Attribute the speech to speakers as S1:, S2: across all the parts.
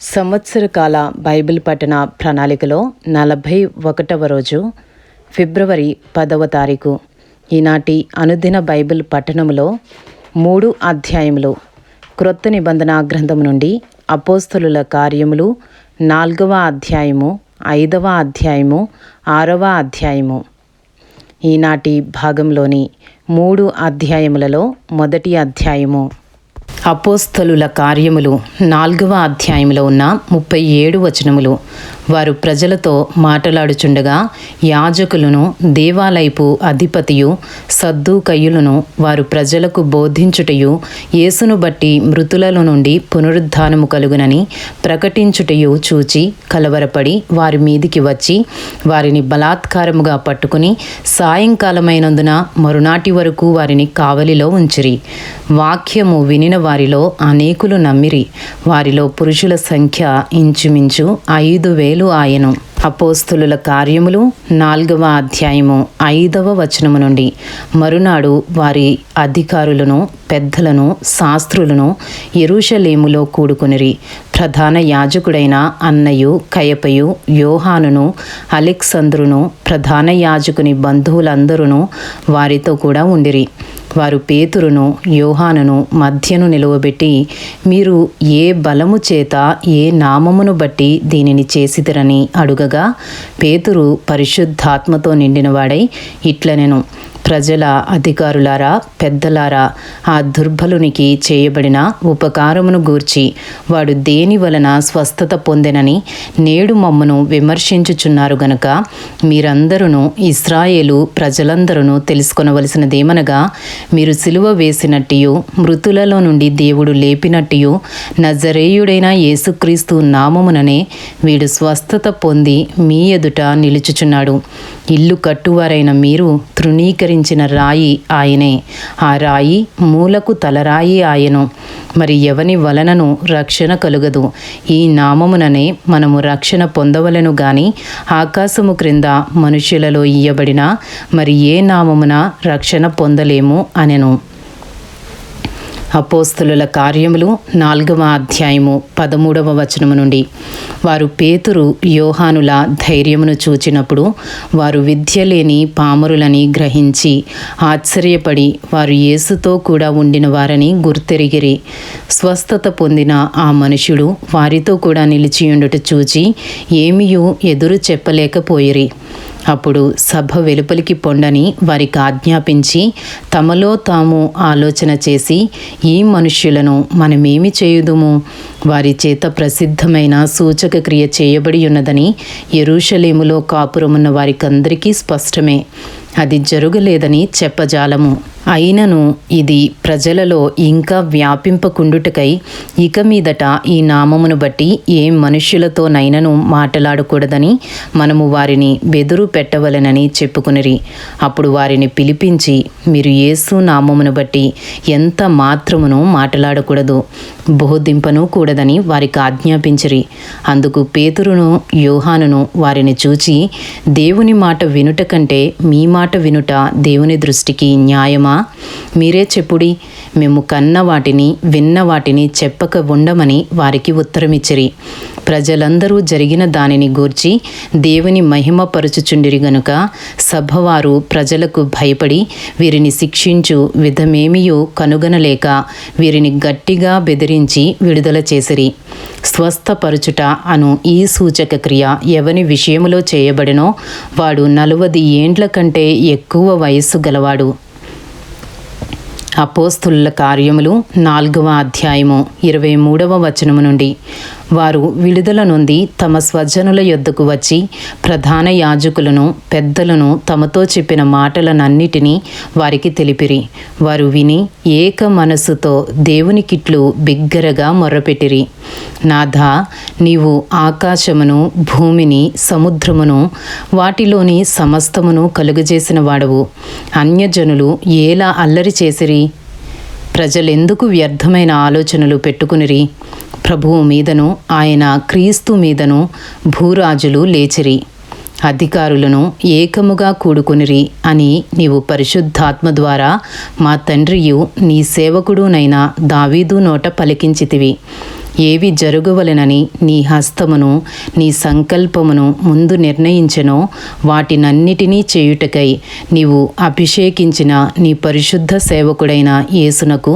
S1: సంవత్సర కాల బైబిల్ పఠన ప్రణాళికలో నలభై ఒకటవ రోజు ఫిబ్రవరి పదవ తారీఖు. ఈనాటి అనుదిన బైబిల్ పట్టణములో మూడు అధ్యాయములు. క్రొత్త నిబంధన గ్రంథం నుండి అపోస్తలుల కార్యములు నాలుగవ అధ్యాయము ఐదవ అధ్యాయము ఆరవ అధ్యాయము. ఈనాటి భాగంలోని మూడు అధ్యాయములలో మొదటి అధ్యాయము. అపోస్తలుల కార్యములు నాలుగవ అధ్యాయంలో ఉన్న ముప్పై ఏడు వచనములు. వారు ప్రజలతో మాటలాడుచుండగా యాజకులను దేవాలయపు అధిపతియు సద్దుకయ్యులను వారు ప్రజలకు బోధించుటయు యేసును బట్టి మృతులలో నుండి పునరుద్ధానము కలుగునని ప్రకటించుటయు చూచి కలవరపడి వారి మీదికి వచ్చి వారిని బలాత్కారముగా పట్టుకుని సాయంకాలమైనందున మరునాటి వరకు వారిని కావలిలో ఉంచిరి. వాక్యము వినిన వారిలో అనేకులు నమ్మిరి. వారిలో పురుషుల సంఖ్య ఇంచుమించు ఐదు వేలు ఆయను. అపోస్తులుల కార్యములు నాలుగవ అధ్యాయము ఐదవ వచనము నుండి. మరునాడు వారి అధికారులను పెద్దలను శాస్త్రులను ఎరుషలేములో కూడుకునిరి. ప్రధాన యాజకుడైన అన్నయు కయపయు యోహానును అలెక్సంద్రును ప్రధాన యాజకుని బంధువులందరూ వారితో కూడా ఉండిరి. వారు పేతురును యోహానును మధ్యను నిలువబెట్టి మీరు ఏ బలము చేత ఏ నామమును బట్టి దీనిని చేసిదరని అడుగగా పేతురు పరిశుద్ధాత్మతో నిండినవాడై ఇట్లనెను. ప్రజల అధికారులారా పెద్దలారా ఆ దుర్బలునికి చేయబడిన ఉపకారమును గూర్చి వాడు దేని వలన స్వస్థత పొందెనని నేడు మమ్మను విమర్శించుచున్నారు గనక మీరందరూ ఇస్రాయేలు ప్రజలందరూ తెలుసుకొనవలసినదేమనగా మీరు సిలువ వేసినట్టియు మృతులలో నుండి దేవుడు లేపినట్టియు నజరేయుడైన యేసుక్రీస్తు నామముననే వీడు స్వస్థత పొంది మీ ఎదుట నిలుచుచున్నాడు. ఇల్లు కట్టువారైన మీరు తృణీకరించిన రాయి ఆయనే. ఆ రాయి మూలకు తలరాయి ఆయను. మరి ఎవని వలనను రక్షణ కలుగదు? ఈ నామముననే మనము రక్షణ పొందవలను గాని ఆకాశము క్రింద మనుష్యులలో ఇయ్యబడిన మరి ఏ నామమున రక్షణ పొందలేము అనెను. అపోస్తులుల కార్యములు నాలుగవ అధ్యాయము పదమూడవ వచనము నుండి. వారు పేతురు యోహానుల ధైర్యమును చూచినప్పుడు వారు విద్య లేని పామరులని గ్రహించి ఆశ్చర్యపడి వారు యేసుతో కూడా ఉండిన వారని గుర్తెరిగిరి. స్వస్థత పొందిన ఆ మనుషుడు వారితో కూడా నిలిచియుండుట చూచి ఏమియూ ఎదురు చెప్పలేకపోయిరి. అప్పుడు సభ వెలుపలికి పొండని వారికి ఆజ్ఞాపించి తమలో తాము ఆలోచన చేసి ఈ మనుష్యులను మనమేమి చేయుదుము? వారి చేత ప్రసిద్ధమైన సూచక క్రియ చేయబడి ఉన్నదని ఎరుషలేములో కాపురమున్న వారికందరికీ స్పష్టమే. అది జరగలేదని చెప్పజాలము. అయినను ఇది ప్రజలలో ఇంకా వ్యాపింపకుండుటకై ఇక మీదట ఈ నామమును బట్టి ఏ మనుష్యులతోనైనను మాట్లాడకూడదని మనము వారిని బెదురు పెట్టవలెనని చెప్పుకునిరి. అప్పుడు వారిని పిలిపించి మీరు యేసు నామమును బట్టి ఎంత మాత్రమును మాట్లాడకూడదు బోధింపను కూడదని వారికి ఆజ్ఞాపించిరి. అందుకు పేతురును యోహానును వారిని చూచి దేవుని మాట వినుట కంటే మీ మాట వినుట దేవుని దృష్టికి న్యాయమా? మీరే చెప్పుడి. మేము కన్న వాటిని విన్న వాటిని చెప్పక ఉండమని వారికి ఉత్తరమిచ్చిరి. ప్రజలందరూ జరిగిన దానిని గూర్చి దేవుని మహిమపరచుచుండిరి గనుక సభవారు ప్రజలకు భయపడి వీరిని శిక్షించు విధమేమియో కనుగొనలేక వీరిని గట్టిగా బెదిరించి విడుదల చేసిరి. స్వస్థపరచుట అను ఈ సూచక క్రియ ఎవని విషయములో చేయబడినో వాడు నలువది ఏండ్ల కంటే ఎక్కువ వయస్సు గలవాడు. అపోస్తుల కార్యములు నాలుగవ అధ్యాయము ఇరవై మూడవ వచనము నుండి. వారు విడుదల నుండి తమ స్వజనుల యొద్దకు వచ్చి ప్రధాన యాజకులను పెద్దలను తమతో చెప్పిన మాటలనన్నిటినీ వారికి తెలిపిరి. వారు విని ఏక మనస్సుతో దేవునికిట్లు బిగ్గరగా మొర్రపెట్టిరి. నాథా నీవు ఆకాశమును భూమిని సముద్రమును వాటిలోని సమస్తమును కలుగజేసిన వాడవు. అన్యజనులు ఏలా అల్లరి చేసిరి? ప్రజలెందుకు వ్యర్థమైన ఆలోచనలు పెట్టుకునిరి? ప్రభువు మీదను ఆయన క్రీస్తు మీదను భూరాజులు లేచిరి. అధికారులను ఏకముగా కూడుకునిరి అని నీవు పరిశుద్ధాత్మ ద్వారా మా తండ్రియు నీ సేవకుడునైన దావీదు నోట పలికించితివి. ఏవి జరగవలెనని నీ హస్తమును నీ సంకల్పమును ముందు నిర్ణయించెనో వాటినన్నిటినీ చేయుటకై నీవు అభిషేకించిన నీ పరిశుద్ధ సేవకుడైన యేసునకు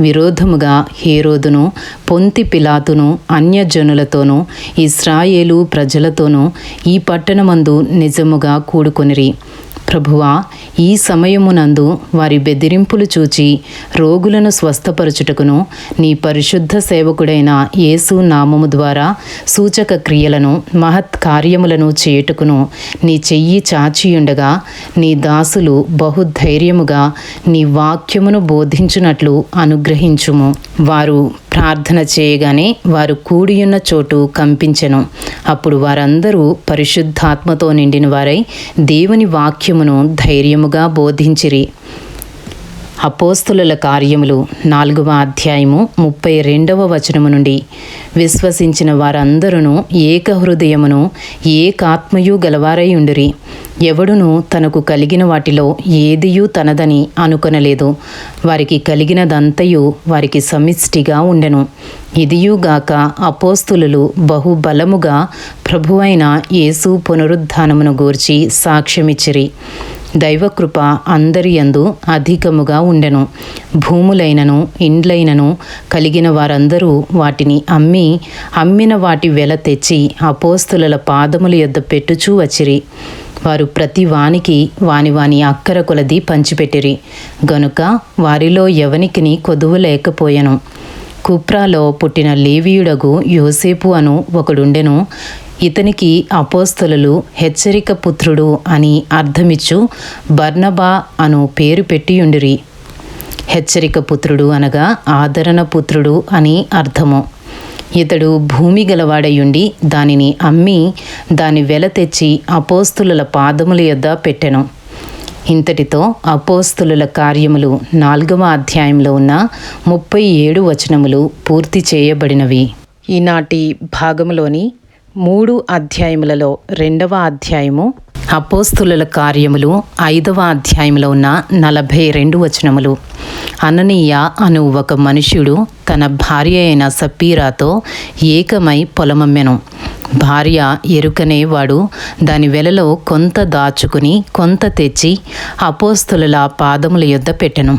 S1: విరోధముగా హేరోదును పొంతి పిలాతును అన్యజనులతోనూ ఇస్రాయేలు ప్రజలతోనూ ఈ పట్టణమందు నిజముగా కూడుకొనిరి. ప్రభువా ఈ సమయమునందు వారి బెదిరింపులు చూచి రోగులను స్వస్థపరచుటకును నీ పరిశుద్ధ సేవకుడైన యేసు నామము ద్వారా సూచక క్రియలను మహత్ కార్యములను చేయుటకును నీ చెయ్యి చాచియుండగా నీ దాసులు బహుధైర్యముగా నీ వాక్యమును బోధించునట్లు అనుగ్రహించుము. వారు ప్రార్థన చేయగానే వారు కూడియున్న చోటు కంపించెను. అప్పుడు వారందరూ పరిశుద్ధాత్మతో నిండిన వారై దేవుని వాక్యమును ధైర్యముగా బోధించిరి. అపోస్తుల కార్యములు నాలుగవ అధ్యాయము ముప్పై రెండవ వచనము నుండి. విశ్వసించిన వారందరూ ఏక హృదయమును ఏకాత్మయు గలవారై ఉండిరి. ఎవడును తనకు కలిగిన వాటిలో ఏదియూ తనదని అనుకొనలేదు. వారికి కలిగినదంతయు వారికి సమిష్టిగా ఉండెను. ఇదియుగాక అపోస్తులు బహుబలముగా ప్రభువైన యేసు పునరుద్ధానమును గూర్చి సాక్ష్యమిచ్చిరి. దైవకృప అందరి యందు అధికముగా ఉండెను. భూములైనను ఇండ్లైనను కలిగిన వారందరూ వాటిని అమ్మి అమ్మిన వాటి వెల తెచ్చి అపోస్తుల పాదముల యొద్ద పెట్టుచూ వచ్చిరి. వారు ప్రతి వానికి వాని వాని అక్కర కొలది పంచిపెట్టిరి. గనుక వారిలో ఎవనికిని కొదువు లేకపోయెను. కుప్రాలో పుట్టిన లేవీయుడగు యోసేపు అను ఒకడుండెను. ఇతనికి అపోస్తలు హెచ్చరిక పుత్రుడు అని అర్థమిచ్చు బర్నబా అను పేరు పెట్టియుండిరి. హెచ్చరిక పుత్రుడు అనగా ఆదరణ పుత్రుడు అని అర్థము. ఇతడు భూమి గలవాడయుండి దానిని అమ్మి దాని వెల తెచ్చి అపోస్తుల పాదముల యొద్ద పెట్టెను. ఇంతటితో అపోస్తుల కార్యములు నాలుగవ అధ్యాయంలో ఉన్న ముప్పై ఏడు వచనములు పూర్తి చేయబడినవి. ఈనాటి భాగములోని మూడు అధ్యాయములలో రెండవ అధ్యాయము. అపోస్తుల కార్యములు ఐదవ అధ్యాయంలో ఉన్న నలభై రెండు వచనములు. అననీయ అను ఒక మనుష్యుడు తన భార్య అయిన సపీరాతో ఏకమై పొలమమ్మెను. భార్య ఎరుకనే వాడు దాని వెలలో కొంత దాచుకుని కొంత తెచ్చి అపోస్తుల పాదముల యొద్ద పెట్టెను.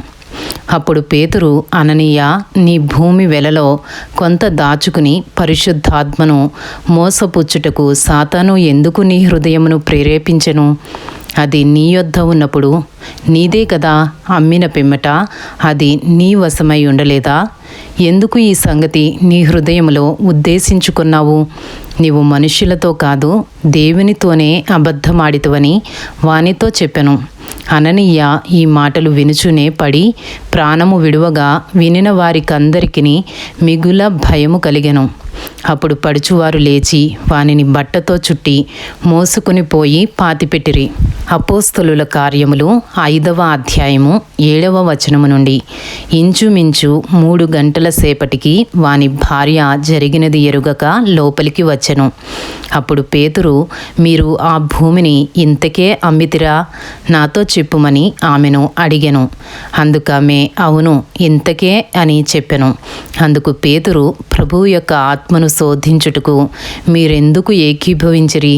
S1: అప్పుడు పేతురు అననీయ నీ భూమి వెలలో కొంత దాచుకుని పరిశుద్ధాత్మను మోసపుచ్చుటకు సాతాను ఎందుకు నీ హృదయమును ప్రేరేపించెను? అది నీ యొద్ద ఉన్నప్పుడు నీదే కదా అమ్మిన పిమ్మట అది నీ వశమై ఉండలేదా? ఎందుకు ఈ సంగతి నీ హృదయంలో ఉద్దేశించుకున్నావు? నీవు మనుష్యులతో కాదు దేవునితోనే అబద్ధమాడితవని వానితో చెప్పెను. అననీయ ఈ మాటలు వినుచునే పడి ప్రాణము విడువగా వినిన వారికందరికీ మిగుల భయము కలిగెను. అప్పుడు పడుచువారు లేచి వానిని బట్టతో చుట్టి మోసుకుని పోయి పాతిపెట్టిరి. అపోస్తులుల కార్యములు ఐదవ అధ్యాయము ఏడవ వచనము నుండి. ఇంచుమించు మూడు గంటల సేపటికి వాని భార్య జరిగినది ఎరుగక లోపలికి వచ్చెను. అప్పుడు పేతురు మీరు ఆ భూమిని ఇంతకే అమ్మితిరా? నాతో చెప్పుమని ఆమెను అడిగెను. అందుకామె అవును ఇంతకే అని చెప్పెను. అందుకు పేతురు ప్రభువు యొక్క ఆత్మను శోధించుటకు మీరెందుకు ఏకీభవించిరి?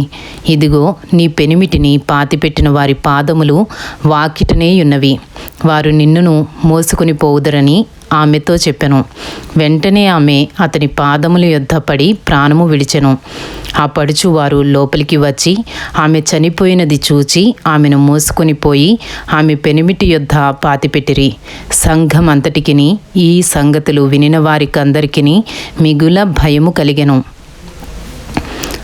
S1: ఇదిగో నీ పెనిమిటిని పాతిపెట్టిన వారి పాదములు వాకిటనే ఉన్నవి. వారు నిన్నును మోసుకుని పోవుదరని ఆమెతో చెప్పెను. వెంటనే ఆమె అతని పాదముల యొద్ద పడి ప్రాణము విడిచెను. ఆ పడుచువారు లోపలికి వచ్చి ఆమె చనిపోయినది చూచి ఆమెను మోసుకొని పోయి ఆమె పెనిమిటి యొద్ద పాతిపెట్టిరి. సంఘం అంతటికిని ఈ సంగతులు వినిన వారికందరికిని మిగుల భయము కలిగెను.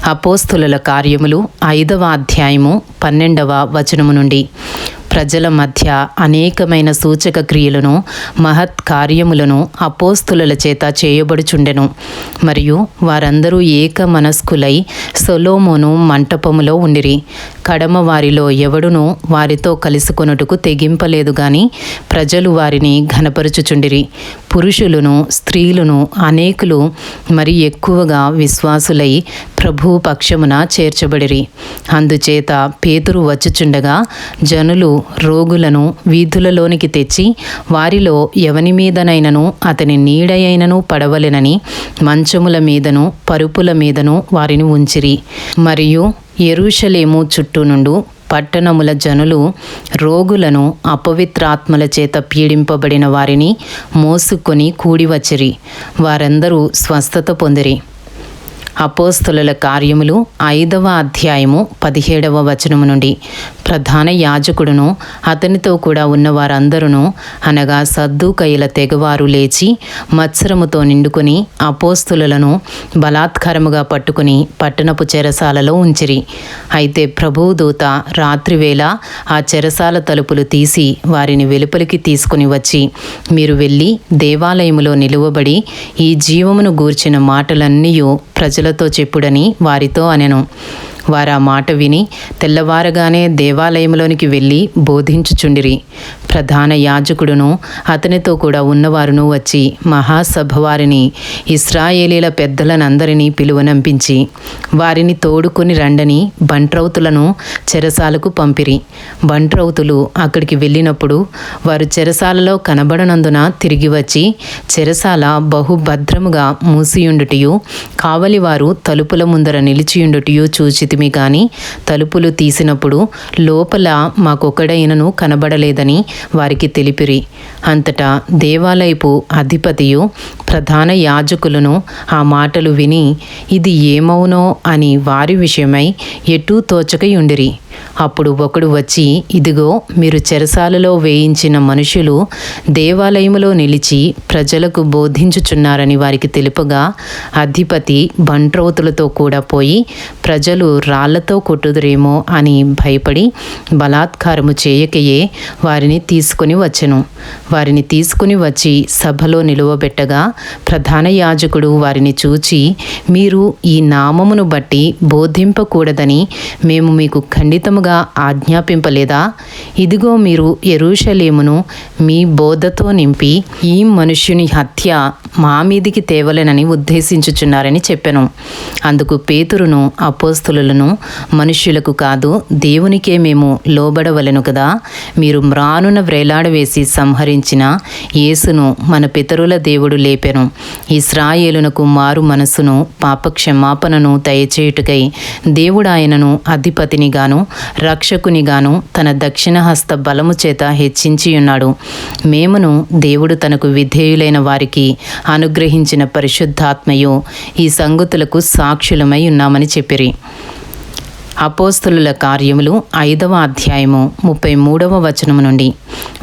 S1: అపోస్తుల కార్యములు ఐదవ అధ్యాయము పన్నెండవ వచనము నుండి. ప్రజల మధ్య అనేకమైన సూచక క్రియలను మహత్ కార్యములను అపోస్తుల చేత చేయబడుచుండెను. మరియు వారందరూ ఏక మనస్కులై సొలోమోను మంటపములో ఉండిరి. కడమ వారిలో ఎవడును వారితో కలుసుకొనుటకు తెగింపలేదు గాని ప్రజలు వారిని ఘనపరుచుచుండిరి. పురుషులను స్త్రీలను అనేకులు మరి ఎక్కువగా విశ్వాసులై ప్రభు పక్షమున చేర్చబడిరి. అందుచేత పేతురు వచ్చుచుండగా జనులు రోగులను వీధులలోనికి తెచ్చి వారిలో ఎవని మీదనైనను అతని నీడయైనను పడవలెనని మంచముల మీదను పరుపుల మీదను వారిని ఉంచిరి. మరియు ఎరుషలేము చుట్టూ నుండు పట్టణముల జనులు రోగులను అపవిత్రాత్మల చేత పీడింపబడిన వారిని మోసుకొని కూడివచ్చిరి వారందరూ స్వస్థత పొందిరి. అపోస్తుల కార్యములు ఐదవ అధ్యాయము పదిహేడవ వచనము నుండి. ప్రధాన యాజకుడును అతనితో కూడా ఉన్న వారందరూ అనగా సద్దుకయ్యల తెగవారు లేచి మత్సరముతో నిండుకొని అపోస్తులను బలాత్కారముగా పట్టుకుని పట్టణపు చెరసాలలో ఉంచిరి. అయితే ప్రభుదూత రాత్రివేళ ఆ చెరసాల తలుపులు తీసి వారిని వెలుపలికి తీసుకుని వచ్చి మీరు వెళ్ళి దేవాలయములో నిలువబడి ఈ జీవమును గూర్చిన మాటలన్నీ ప్రజలతో చెప్పుడని వారితో అనెను. వారు ఆ మాట విని తెల్లవారగానే దేవాలయంలోనికి వెళ్ళి బోధించుచుండిరి. ప్రధాన యాజకుడును అతనితో కూడా ఉన్నవారును వచ్చి మహాసభ వారిని ఇస్రాయేలీల పెద్దలనందరినీ పిలువనంపించి వారిని తోడుకొని రండని బంట్రౌతులను చెరసాలకు పంపిరి. బంట్రౌతులు అక్కడికి వెళ్ళినప్పుడు వారు చెరసాలలో కనబడనందున తిరిగి వచ్చి చెరసాల బహుభద్రముగా మూసియుండుటయు కావలివారు తలుపుల ముందర నిలిచియుండుటయు చూచితి చూచితిమి కానీ తలుపులు తీసినప్పుడు లోపల మాకొకడైనను కనబడలేదని వారికి తెలిపిరి. అంతటా దేవాలయపు అధిపతియు ప్రధాన యాజకులను ఆ మాటలు విని ఇది ఏమవునో అని వారి విషయమై ఎటూ తోచకయుండిరి. అప్పుడు ఒకడు వచ్చి ఇదిగో మీరు చెరసాలలో వేయించిన మనుషులు దేవాలయములో నిలిచి ప్రజలకు బోధించుచున్నారని వారికి తెలుపగా అధిపతి బంట్రోతులతో కూడా పోయి ప్రజలు రాళ్ళతో కొట్టుదురేమో? అని భయపడి బలాత్కారము చేయకయే వారిని తీసుకుని వచ్చెను. వారిని తీసుకుని వచ్చి సభలో నిలువబెట్టగా ప్రధాన యాజకుడు వారిని చూచి మీరు ఈ నామమును బట్టి బోధింపకూడదని మేము మీకు ఖండితముగా ఆజ్ఞాపింపలేదా? ఇదిగో మీరు ఎరుషలేమును మీ బోధతో నింపి ఈ మనుష్యుని హత్య మా మీదికి తేవలెనని ఉద్దేశించుచున్నారని చెప్పెను. అందుకు పేతురును అపోస్తులను మనుష్యులకు కాదు దేవునికే మేము లోబడవలెను కదా? మీరు మ్రానున వ్రేలాడవేసి సంహరి సంహరించిన యేసును మన పితరుల దేవుడు లేపెను. ఇస్రాయేలునకు మారు మనసును పాపక్షమాపణను దయచేయుటకై దేవుడు ఆయనను అధిపతినిగాను రక్షకునిగాను తన దక్షిణహస్త బలము చేత హెచ్చించియున్నాడు. మేమును దేవుడు తనకు విధేయులైన వారికి అనుగ్రహించిన పరిశుద్ధాత్మయు ఈ సంగతులకు సాక్షులమై ఉన్నామని చెప్పిరి. అపోస్తుల కార్యములు ఐదవ అధ్యాయము ముప్పై మూడవ వచనము నుండి.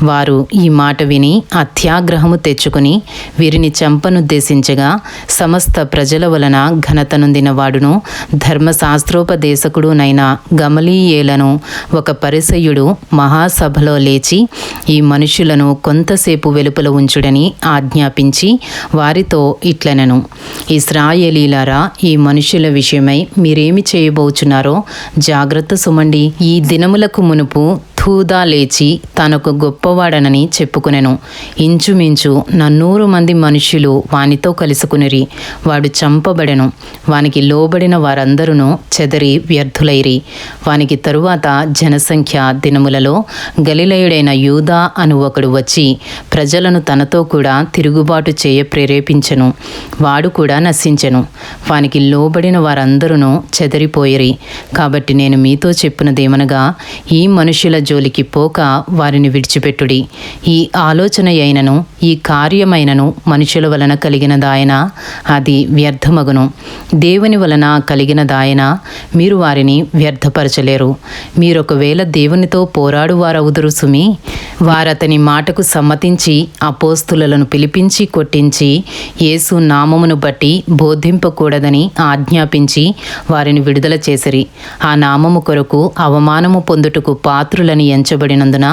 S1: వారు ఈ మాట విని అత్యాగ్రహము తెచ్చుకుని వీరిని చంపనుద్దేశించగా సమస్త ప్రజల వలన ఘనతనుందిన వాడును ధర్మశాస్త్రోపదేశకుడునైన గమలీయేలను ఒక పరిసయుడు మహాసభలో లేచి ఈ మనుషులను కొంతసేపు వెలుపల ఉంచుడని ఆజ్ఞాపించి వారితో ఇట్లనెను ఇస్రాయేలీలారా ఈ మనుషుల విషయమై మీరేమి చేయబోచున్నారో జాగ్రత్త సుమండి ఈ దినములకు మునుపు థూదా లేచి తనకు గొప్పవాడనని చెప్పుకునెను. ఇంచుమించు నన్నూరు మంది మనుష్యులు వానితో కలుసుకునిరి వాడు చంపబడెను. వానికి లోబడిన వారందరూ చెదరి వ్యర్థులైరి. వానికి తరువాత జనసంఖ్య దినములలో గలిలయుడైన యూదా అను ఒకడు వచ్చి ప్రజలను తనతో కూడా తిరుగుబాటు చేయ ప్రేరేపించెను. వాడు కూడా నశించెను. వానికి లోబడిన వారందరూ చెదరిపోయిరి. కాబట్టి నేను మీతో చెప్పినదేమనగా ఈ మనుషుల జోలికి పోక వారిని విడిచిపెట్టుడి. ఈ ఆలోచన అయినను ఈ కార్యమైనను మనుషుల వలన కలిగినదాయన అది వ్యర్థమగును. దేవుని వలన కలిగినదాయన మీరు వారిని వ్యర్థపరచలేరు. మీరొకవేళ దేవునితో పోరాడువారవుదురు సుమి వారతని మాటకు సమ్మతించి అపోస్తులను పిలిపించి కొట్టించి యేసు నామమును బట్టి బోధింపకూడదని ఆజ్ఞాపించి వారిని విడుదల చేసిరి. ఆ నామము కొరకు అవమానము పొందుటకు పాత్రులని ఎంచబడినందున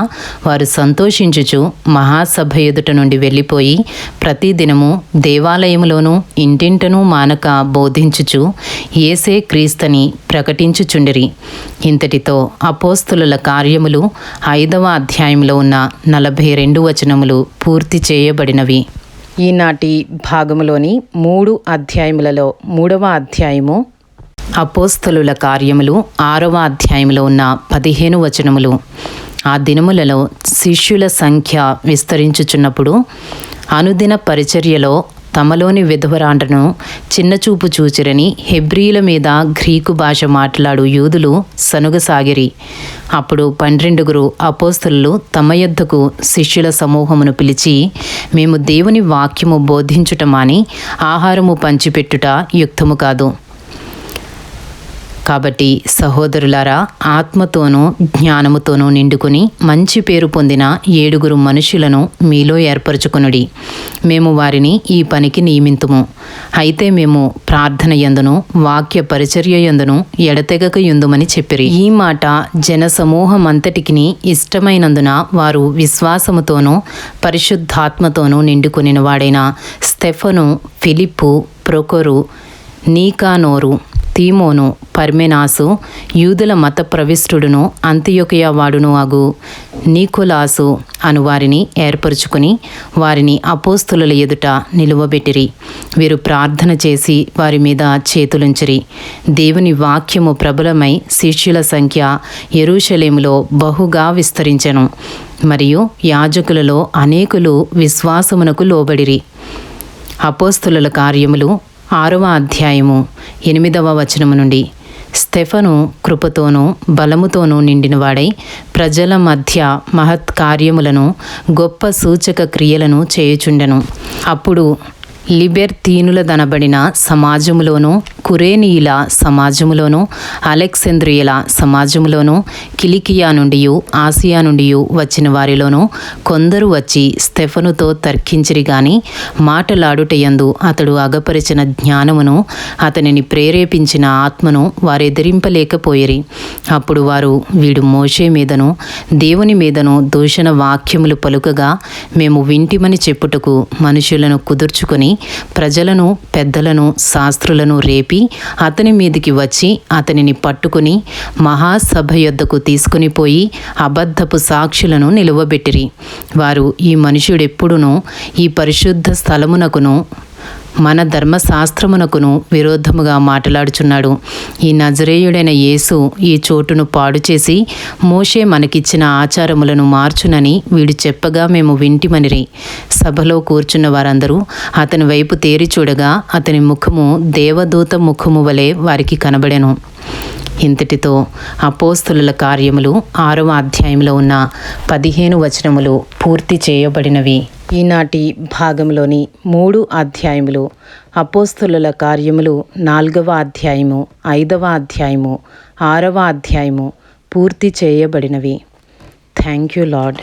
S1: వారు సంతోషించుచు మహాసభ ఎదుట నుండి వెళ్ళిపోయి ప్రతిదినము దేవాలయములోనూ ఇంటింటనూ మానక బోధించుచు ఏసే క్రీస్తని ప్రకటించుచుండిరి. ఇంతటితో అపోస్తుల కార్యములు ఐదవ అధ్యాయంలో ఉన్న నలభై రెండు వచనములు పూర్తి చేయబడినవి. ఈనాటి భాగములోని మూడు అధ్యాయములలో మూడవ అధ్యాయము అపోస్తలుల కార్యములు ఆరవ అధ్యాయంలో ఉన్న పదిహేను వచనములు. ఆ దినములలో శిష్యుల సంఖ్య విస్తరించుచున్నప్పుడు అనుదిన పరిచర్యలో తమలోని విధవరాండ్రను చిన్నచూపు చూచిరని హెబ్రియుల మీద గ్రీకు భాష మాట్లాడు యూదులు సనుగసాగిరి అప్పుడు పన్నెండుగురు అపోస్తులు తమ యొద్దకు శిష్యుల సమూహమును పిలిచి మేము దేవుని వాక్యము బోధించుటమాని ఆహారము పంచిపెట్టుట యుక్తము కాదు. కాబట్టి సహోదరులారా ఆత్మతోనూ జ్ఞానముతోనూ నిండుకుని మంచి పేరు పొందిన ఏడుగురు మనుషులను మీలో ఏర్పరచుకునుడి. మేము వారిని ఈ పనికి నియమింతుము. అయితే మేము ప్రార్థన యందును వాక్య పరిచర్య యందును ఎడతెగక యుందుమని చెప్పిరి. ఈ మాట జన సమూహమంతటికి ఇష్టమైనందున వారు విశ్వాసముతోనూ పరిశుద్ధాత్మతోనూ నిండుకుని వాడైన స్టెఫను ఫిలిప్పు ప్రొకొరు నీకానోరు తీమోను పర్మెనాసు యూదుల మత ప్రవిష్టుడును అంత్యొకయవాడును అగు. నీకులాసు అను వారిని ఏర్పరుచుకుని వారిని అపోస్తుల ఎదుట నిలువబెట్టిరి. వీరు ప్రార్థన చేసి వారి మీద చేతులుంచిరి. దేవుని వాక్యము ప్రబలమై శిష్యుల సంఖ్య ఎరుషలేములో బహుగా విస్తరించెను. మరియు యాజకులలో అనేకులు విశ్వాసమునకు లోబడిరి. అపోస్తుల కార్యములు ఆరవ అధ్యాయము ఎనిమిదవ వచనము నుండి. స్టెఫను కృపతోనూ బలముతోనూ నిండినవాడై ప్రజల మధ్య మహత్ కార్యములను గొప్ప సూచక క్రియలను చేయుచుండెను. అప్పుడు లిబెర్తీనులదనబడిన సమాజములోనూ కురేనీయుల సమాజములోనూ అలెక్సంద్రియుల సమాజములోనూ కిలికియా నుండి ఆసియా నుండి వచ్చిన వారిలోనూ కొందరు వచ్చి స్టెఫనుతో తర్కించిరి గాని మాటలాడుటయందు అతడు అగపరిచిన జ్ఞానమును అతనిని ప్రేరేపించిన ఆత్మను వారెదిరింపలేకపోయిరి. అప్పుడు వారు వీడు మోషే మీదను దేవుని మీదను దూషణ వాక్యములు పలుకగా మేము వింటిమని చెప్పుటకు మనుషులను కుదుర్చుకొని ప్రజలను పెద్దలను శాస్త్రులను రేపి అతని మీదికి వచ్చి అతనిని పట్టుకుని మహాసభ యొద్దకు తీసుకుని పోయి అబద్ధపు సాక్షులను నిలువబెట్టిరి. వారు ఈ మనుషుడెప్పుడునూ ఈ పరిశుద్ధ స్థలమునకును మన ధర్మశాస్త్రమునకును విరోధముగా మాట్లాడుచున్నాడు. ఈ నజరేయుడైన యేసు ఈ చోటును పాడు చేసి మోషే మనకిచ్చిన ఆచారములను మార్చునని వీడు చెప్పగా మేము వింటిమనిరి. సభలో కూర్చున్న వారందరూ అతని వైపు తేరి చూడగా అతని ముఖము దేవదూత ముఖము వలె వారికి కనబడెను. ఇంతటితో అపోస్తుల కార్యములు ఆరవ అధ్యాయంలో ఉన్న పదిహేను వచనములు పూర్తి చేయబడినవి. ఈనాటి భాగంలోని మూడు అధ్యాయములు అపోస్తుల కార్యములు నాలుగవ అధ్యాయము ఐదవ అధ్యాయము ఆరవ అధ్యాయము పూర్తి చేయబడినవి. Thank you lord